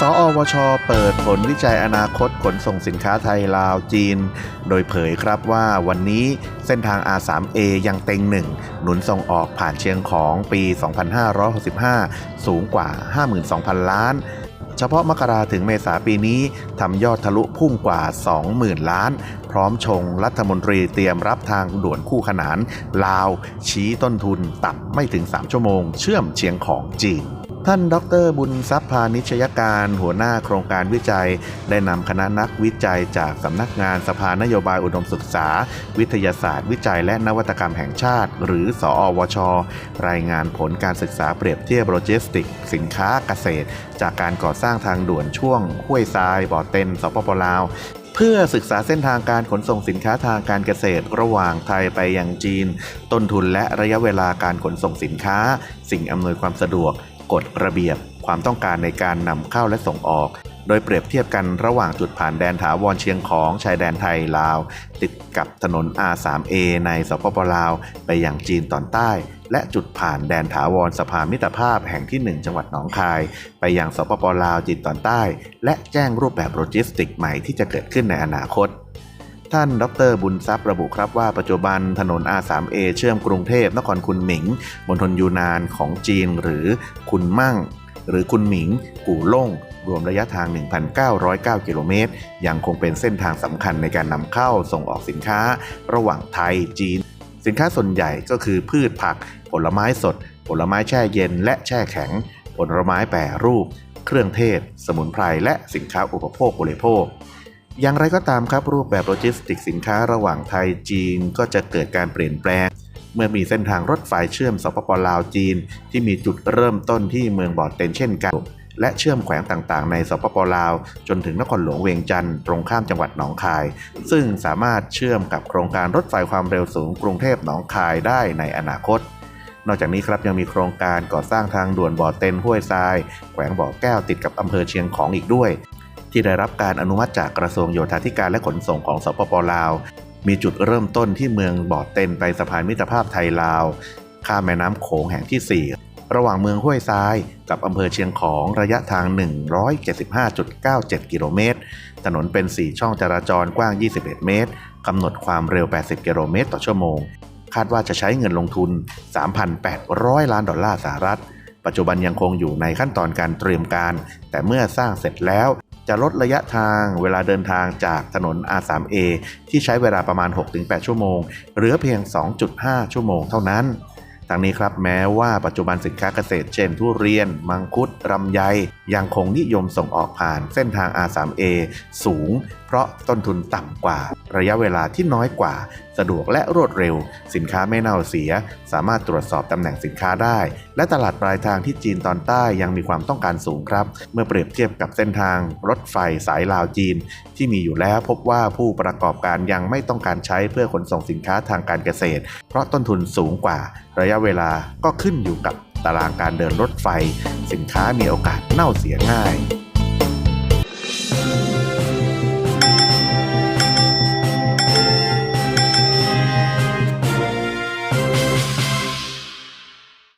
สอวช เปิดผลวิจัยอนาคตขนส่งสินค้าไทยลาวจีน โดยเผยครับว่าวันนี้เส้นทาง R3A ยังเต็งหนึ่งหนุนส่งออกผ่านเชียงของปี 2565 สูงกว่า 52,000 ล้าน เฉพาะมกราถึงเมษาปีนี้ทำยอดทะลุพุ่งกว่า 20,000 ล้าน พร้อมชงรัฐมนตรีเตรียมรับทางด่วนคู่ขนาน ลาว ชี้ต้นทุนต่ำไม่ถึง 3 ชั่วโมง เชื่อมเชียงของจีน ท่านดรบุญทรัพย์พานิชยการหัวหน้าโครงการวิจัย ได้นำคณะนักวิจัยจากสำนักงานสภานโยบายอุดมศึกษา วิทยาศาสตร์ วิจัยและนวัตกรรมแห่งชาติ หรือสอวช รายงานผลการศึกษาเปรียบเทียบโลจิสติก สินค้าเกษตร จากการก่อสร้างทางด่วนช่วงห้วยทรายบ่อเต็นสปปลาวเพื่อศึกษาเส้นทางการขนส่งสินค้าทางการเกษตร ระหว่างไทยไปยังจีน ต้นทุนและระยะเวลาการขนส่งสินค้า สิ่งอำนวยความสะดวก กฎระเบียบ ความต้องการในการนำเข้าและส่งออก โดยเปรียบเทียบกันระหว่างจุดผ่านแดนถาวรเชียงของชายแดนไทยลาว ติดกับถนน R3A ในสปปลาว ไปยังจีนตอนใต้ และจุดผ่านแดนถาวรสะพามิตรภาพแห่งที่ 1 จังหวัดหนองคาย ไปยังสปปลาวจีนตอนใต้ และแจ้งรูปแบบโลจิสติกใหม่ที่จะเกิดขึ้นในอนาคต ท่านดรบุญทรัพย์ระบุครับว่าปัจจุบันถนน R3A เชื่อมกรุงเทพนครคุนหมิงมณฑลยูนานของจีนหรือคุนมั่ง หรือคุนหมิง กู่ล่งรวมระยะทาง 1,909 กิโลเมตร ยังคงเป็นเส้นทางสำคัญในการนำเข้าส่งออกสินค้า ระหว่างไทยจีน สินค้าส่วนใหญ่ก็คือพืชผัก ผลไม้สด ผลไม้แช่เย็นและแช่แข็ง ผลไม้แปรรูป เครื่องเทศ สมุนไพรและสินค้าอุปโภคบริโภค อย่างไรก็ตามครับรูปแบบโลจิสติกสินค้าระหว่างไทยจีนก็จะเกิดการเปลี่ยนแปลง เมื่อมีเส้นทางรถไฟเชื่อมสปปลาวจีน ที่มีจุดเริ่มต้นที่เมืองบ่อเต็นเช่นกัน และเชื่อมแขวงต่างๆ ในสปปลาว จนถึงนครหลวงเวียงจันทร์ตรงข้ามจังหวัดหนองคาย ซึ่งสามารถเชื่อมกับโครงการรถไฟความเร็วสูงกรุงเทพหนองคายได้ในอนาคตนอกจากนี้ครับยังมีโครงการก่อสร้างทางด่วนบ่อเต็นห้วยทราย แขวงบ่อแก้วติดกับอำเภอเชียงของอีกด้วย ที่ได้รับการอนุมัติจากกระทรวงโยธาธิการและขนส่งของสปปลาว มีจุดเริ่มต้นที่เมืองบ่อเต็นไปสะพานมิตรภาพไทยลาว ข้ามแม่น้ำโขงแห่งที่ 4 ระหว่างเมืองห้วยทราย กับอำเภอเชียงของระยะทาง 175.97 กิโลเมตร ถนนเป็น 4 ช่องจราจรกว้าง 21 เมตรกำหนดความเร็ว 80 กิโลเมตร ต่อชั่วโมง คาดว่าจะใช้เงินลงทุน 3,800 ล้านดอลลาร์สหรัฐปัจจุบันยังคงอยู่ในขั้นตอนการเตรียมการ แต่เมื่อสร้างเสร็จแล้ว จะลดระยะทางเวลาเดินทางจากถนน R3A ที่ใช้เวลาประมาณ 6-8 ชั่วโมง เหลือเพียง 2.5 ชั่วโมงเท่านั้น ทั้งนี้ครับแม้ว่าปัจจุบันสินค้าเกษตรเช่นทุเรียน มังคุดรำไย ยังคงนิยมส่งออกผ่านเส้นทาง R3A สูง เพราะต้นทุนต่ำกว่า ระยะเวลาที่น้อยกว่า สะดวกและรวดเร็ว สินค้าไม่เน่าเสีย สามารถตรวจสอบตำแหน่งสินค้าได้ และตลาดปลายทางที่จีนตอนใต้ยังมีความต้องการสูงครับ เมื่อเปรียบเทียบกับเส้นทางรถไฟสายลาวจีน ที่มีอยู่แล้วพบว่าผู้ประกอบการยังไม่ต้องการใช้เพื่อขนส่งสินค้าทางการเกษตร เพราะต้นทุนสูงกว่า ระยะเวลาก็ขึ้นอยู่กับตารางการเดินรถไฟ สินค้ามีโอกาสเน่าเสียง่าย